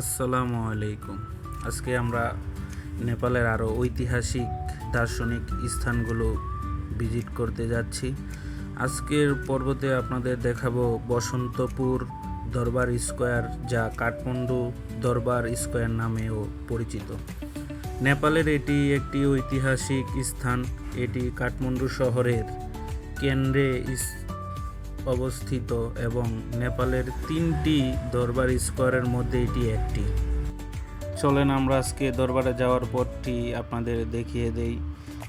আসসালামু আলাইকুম। আজকে আমরা নেপালের আরও ঐতিহাসিক দার্শনিক স্থানগুলো ভিজিট করতে যাচ্ছি। আজকের পর্বতে আপনাদের দেখাবো বসন্তপুর দরবার স্কোয়ার, যা কাঠমান্ডু দরবার স্কোয়ার নামেও পরিচিত। নেপালের এটি একটি ঐতিহাসিক স্থান। এটি কাঠমান্ডু শহরের কেন্দ্রে অবস্থিত এবং নেপালের তিনটি দরবার স্কোয়ারের মধ্যে এটি একটি। চলেন আমরা আজকে দরবারে যাওয়ার পথটি আপনাদের দেখিয়ে দেই।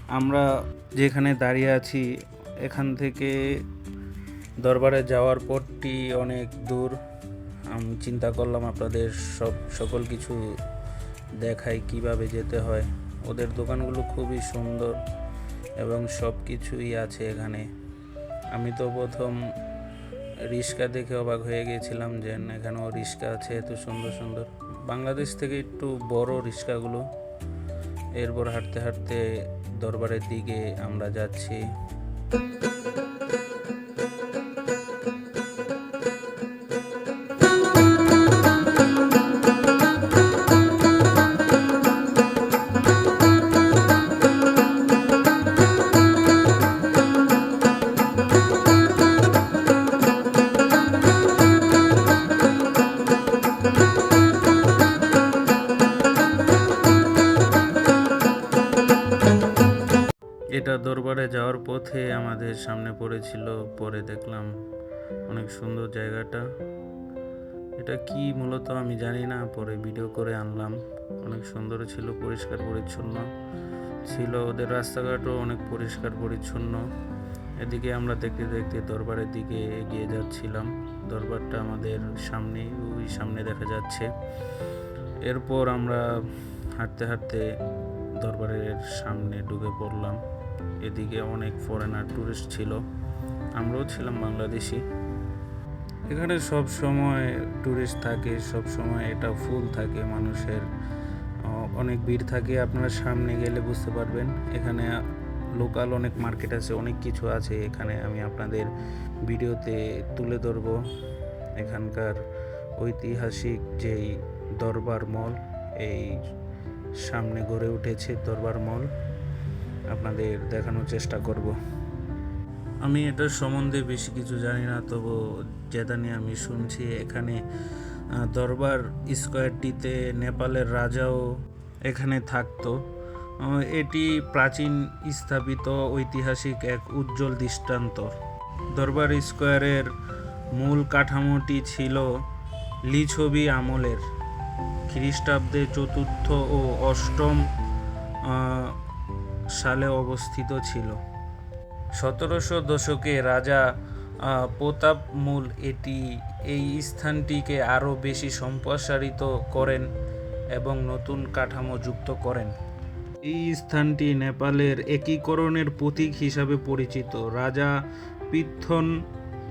আমরা যেখানে দাঁড়িয়ে আছি, এখান থেকে দরবারে যাওয়ার পথটি অনেক দূর। আমি চিন্তা করলাম আপনাদের সব, সকল কিছু দেখাই কীভাবে যেতে হয়। ওদের দোকানগুলো খুবই সুন্দর এবং সব কিছুই আছে এখানে। আমি তো প্রথম রিক্সা দেখে অবাক হয়ে গিয়েছিলাম যে এখানেও রিক্সা আছে, এত সুন্দর সুন্দর। বাংলাদেশ থেকে একটু বড় রিক্সাগুলো এরপর হাঁটতে হাঁটতে দরবারের দিকে আমরা যাচ্ছি। এটা দরবারে যাওয়ার পথে আমাদের সামনে পড়েছিল, পরে দেখলাম অনেক সুন্দর জায়গাটা। এটা কি মূলত আমি জানি না, পরে ভিডিও করে আনলাম। অনেক সুন্দর ছিল, পরিষ্কার পরিচ্ছন্ন ছিল। ওদের রাস্তাঘাটও অনেক পরিষ্কার পরিচ্ছন্ন। এদিকে আমরা দেখতে দেখতে দরবারের দিকে এগিয়ে যাচ্ছিলাম। দরবারটা আমাদের সামনে, ওই সামনে দেখা যাচ্ছে। এরপর আমরা হাঁটতে হাঁটতে দরবারের সামনে ঢুকে পড়লাম। এদিকে অনেক ফরেনার টুরিস্ট ছিল। আমরাও ছিলাম বাংলাদেশি। এখানে সব সময় টুরিস্ট থাকে, সব সময় এটা ফুল থাকে, মানুষের অনেক ভিড় থাকে। আপনারা সামনে গেলে বুঝতে পারবেন, এখানে লোকাল অনেক মার্কেট আছে, অনেক কিছু আছে। এখানে আমি আপনাদের ভিডিওতে তুলে ধরবো এখানকার ঐতিহাসিক যেই দরবার মল, এই সামনে গড়ে উঠেছে দরবার মল আপনাদের দেখানোর চেষ্টা করব। আমি এটার সম্বন্ধে বেশি কিছু জানি না, তবু যেটা নিয়ে আমি শুনছি, এখানে দরবার স্কোয়ারটিতে নেপালের রাজাও এখানে থাকতো। এটি প্রাচীন স্থাপিত ঐতিহাসিক এক উজ্জ্বল দৃষ্টান্ত। দরবার স্কোয়ারের মূল কাঠামোটি ছিল লিছবি আমলের। খ্রিস্টাব্দে চতুর্থ ও অষ্টম সালে অবস্থিত ছিল। সতেরোশো দশকে রাজা আহ, প্রতাপ মূল এটি এই স্থানটিকে আরও বেশি সম্প্রসারিত করেন এবং নতুন কাঠামো যুক্ত করেন। এই স্থানটি নেপালের একীকরণের প্রতীক হিসাবে পরিচিত। রাজা পিথন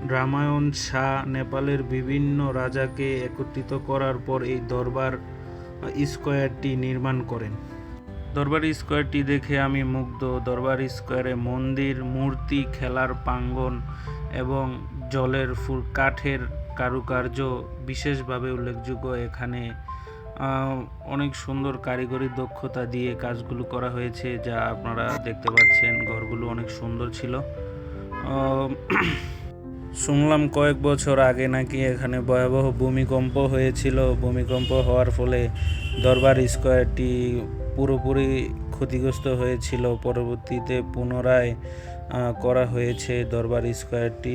রামায়ণ, শাহ, নেপালের বিভিন্ন রাজাকে একত্রিত করার পর এই দরবার স্কোয়ারটি নির্মাণ করেন। দরবার স্কোয়ারটি দেখে আমি মুগ্ধ। দরবার স্কোয়ারে মন্দির, মূর্তি, খেলার প্রাঙ্গণ এবং জলের ফুল, কাঠের কারুকার্য বিশেষভাবে উল্লেখযোগ্য। এখানে অনেক সুন্দর কারিগরি দক্ষতা দিয়ে কাজগুলো করা হয়েছে, যা আপনারা দেখতে পাচ্ছেন। ঘরগুলো অনেক সুন্দর ছিল। শুনলাম কয়েক বছর আগে নাকি এখানে ভয়াবহ ভূমিকম্প হয়েছিল। ভূমিকম্প হওয়ার ফলে দরবার স্কোয়ারটি পুরোপুরি ক্ষতিগ্রস্ত হয়েছিল। পরবর্তীতে পুনরায় করা হয়েছে দরবার স্কোয়ারটি।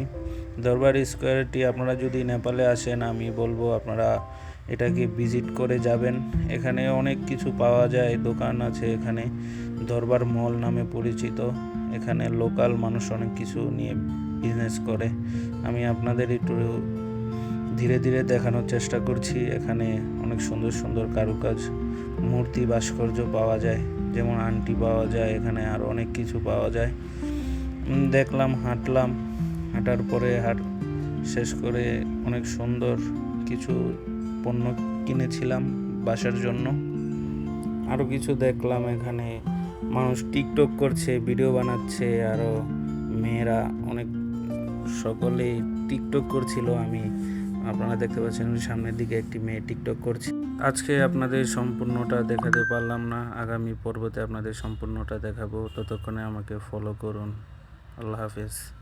দরবার স্কোয়ারটি আপনারা যদি নেপালে আসেন, আমি বলব আপনারা এটাকে ভিজিট করে যাবেন। এখানে অনেক কিছু পাওয়া যায়, দোকান আছে এখানে। দরবার মল নামে পরিচিত। এখানে লোকাল মানুষ অনেক কিছু নিয়ে বিজনেস করে। আমি আপনাদের একটু ধীরে ধীরে দেখানোর চেষ্টা করছি। এখানে অনেক সুন্দর সুন্দর কারুকাজ, মূর্তি, ভাস্কর্য পাওয়া যায়। যেমন আংটি পাওয়া যায়, এখানে আর অনেক কিছু পাওয়া যায়। দেখলাম, হাঁটলাম। হাঁটার পরে হাট শেষ করে অনেক সুন্দর কিছু পণ্য কিনেছিলাম বাসার জন্য। আরও কিছু দেখলাম এখানে। মানুষ টিকটক করছে, ভিডিও বানাচ্ছে আরও মেয়েরা অনেক সকলেই টিকটক করছিল, আমি আপনারা দেখতে পাচ্ছেন সামনের দিকে একটি মেয়ে টিকটক করছে। আজকে আপনাদের সম্পূর্ণটা দেখাতে পারলাম না, আগামী পর্বতে আপনাদের সম্পূর্ণটা দেখাবো, ততক্ষণে আমাকে ফলো করুন। আল্লাহ হাফেজ।